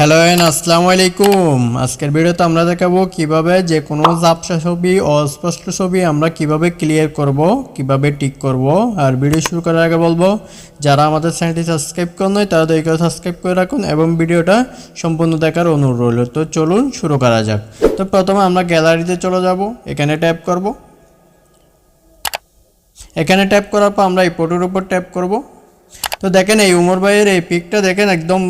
Hello N আসসালামু আলাইকুম। আজকের ভিডিওতে আমরা দেখাবো কীভাবে যে কোনো ঝাপসা ছবি, অস্পষ্ট ছবি আমরা কীভাবে ক্লিয়ার করব, কীভাবে টিক করব। আর ভিডিও শুরু করার আগে বলব, যারা আমাদের চ্যানেলটি সাবস্ক্রাইব করেন নাই, তারা দয়া করে সাবস্ক্রাইব করে রাখুন এবং ভিডিওটা সম্পূর্ণ দেখার অনুরোধ রইল। তো চলুন শুরু করা যাক। তো প্রথমে আমরা গ্যালারিতে চলে যাব, এখানে ট্যাপ করব। এখানে ট্যাপ করার পর আমরা এই ফটোর উপর ট্যাপ করব। তো দেখেন এই উমর ভাইয়ের এই পিকটা দেখেন একদম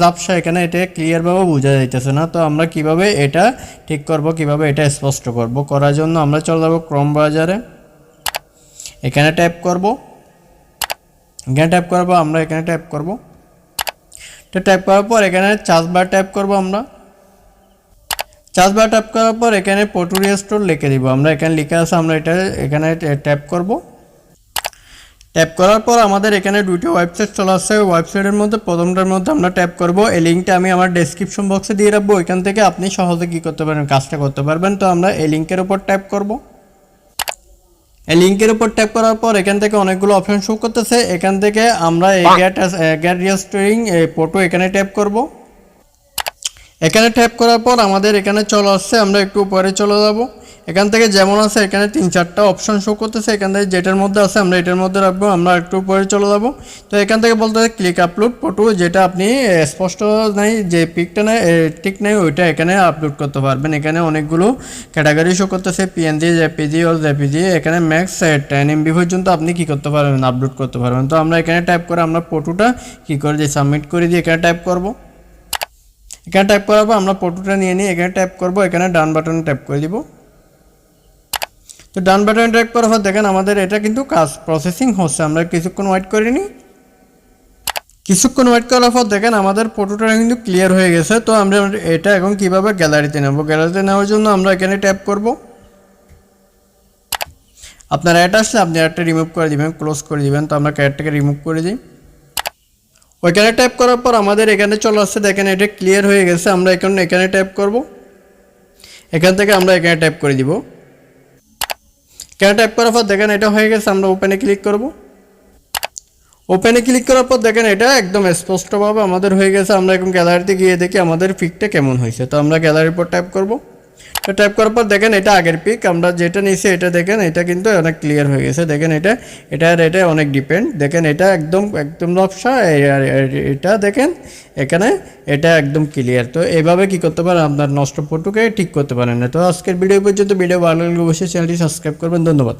জাপসা এখানে এটা ক্লিয়ারভাবে বোঝা যাইতেছে না। তো আমরা কীভাবে এটা ঠিক করব, কীভাবে এটা স্পষ্ট করব? করার জন্য আমরা চলে যাব ক্রম বাজারে। এখানে ট্যাপ করব। এখানে ট্যাপ করব আমরা এখানে ট্যাপ করব। তো ট্যাপ করার পর এখানে চার্জ বার ট্যাপ করব আমরা। চার্জ বার ট্যাপ করার পর এখানে পটুরিয়া স্টোর লিখে দিব। আমরা এখানে লিখে আসা আমরা এটা এখানে ট্যাপ করব। ট্যাপ করার পর আমাদের এখানে দুটো ওয়েবসাইট চলে আসছে। ওই ওয়েবসাইটের মধ্যে, প্রথমটার মধ্যে আমরা ট্যাপ করব। এই লিঙ্কটা আমি আমার ডেসক্রিপশন বক্সে দিয়ে রাখব। ওইখান থেকে আপনি সহজে কী করতে পারেন কাজটা করতে পারবেন। তো আমরা এই লিঙ্কের উপর ট্যাপ করব। এই লিঙ্কের উপর ট্যাপ করার পর এখান থেকে অনেকগুলো অপশন শো করতেছে। এখান থেকে আমরা এই গ্যাট গ্যাট রিস্টোরিং এই ফটো এখানে ট্যাপ করব। এখানে ট্যাপ করার পর আমাদের এখানে চলে আসছে। আমরা একটু উপরে চলে যাব। এখান থেকে যেমন আছে, এখানে তিন চারটা অপশন শো করতেছে। এখান থেকে যেটার মধ্যে আছে, আমরা এটার মধ্যে রাখব, আমরা একটু পরে চলে যাব। তো এখান থেকে বলতে ক্লিক আপলোড ফটো যেটা আপনি স্পষ্ট নাই যে পিকটা নেই ঠিক নেই, ওইটা এখানে আপলোড করতে পারবেন। এখানে অনেকগুলো ক্যাটাগরি শো করতেছে পিএনজি জেপিজি ও জেপিজি এখানে ম্যাক্স টেন এমবি পর্যন্ত আপনি কি করতে পারবেন আপলোড করতে পারবেন। তো আমরা এখানে টাইপ করে আমরা ফটোটা কি করে দিয়ে সাবমিট করে দিয়ে এখানে টাইপ করব। এখানে টাইপ করার পর আমরা ফটোটা নিয়ে নিই এখানে টাইপ করব, এখানে ডান বাটনে ট্যাপ করে দিব। তো ডান বাটনে ট্যাপ করার পর দেখেন আমাদের এটা কিন্তু কাজ প্রসেসিং হচ্ছে। আমরা কিছুক্ষণ ওয়েট করে নিই কিছুক্ষণ ওয়েট করার পর দেখেন আমাদের ফটোটা কিন্তু ক্লিয়ার হয়ে গেছে। তো আমরা এটা এখন কীভাবে গ্যালারিতে নেব? গ্যালারিতে নেওয়ার জন্য আমরা এখানে ট্যাপ করব। আপনার অ্যাড আসলে আপনি অ্যাডটা রিমুভ করে দিবেন ক্লোজ করে দিবেন। তো আমরা ক্যাডটাকে রিমুভ করে দিই। ওইখানে ট্যাপ করার পর আমাদের এখানে চলে আসছে। দেখেন এটা ক্লিয়ার হয়ে গেছে। আমরা এখন এখানে ট্যাপ করব। এখান থেকে আমরা এখানে ট্যাপ করে দিব। এখানে টাইপ করার পর দেখেন এটা হয়ে গেছে, আমরা ওপেনে ক্লিক করব। ওপেনে ক্লিক করার পর দেখেন এটা একদম স্পষ্টভাবে আমাদের হয়ে গেছে, আমরা এখন গ্যালারিতে গিয়ে দেখি আমাদের ফিকটা কেমন হয়েছে। তো আমরা গ্যালারির পর টাইপ করব। তো টাইপ করার পর দেখেন এটা আগের পিক আমরা যেটা নিয়েছি এটা দেখেন, এটা কিন্তু অনেক ক্লিয়ার হয়ে গেছে। দেখেন এটা এটার এটা অনেক ডিপেন্ড দেখেন এটা একদম একদম নকশা এটা দেখেন, এখানে এটা একদম ক্লিয়ার তো এভাবে কি করতে পারেন? আপনার নষ্ট ফটোকে ঠিক করতে পারেন না। তো আজকের ভিডিও পর্যন্ত। ভিডিও ভালো লাগলে অবশ্যই চ্যানেলটি সাবস্ক্রাইব করবেন। ধন্যবাদ।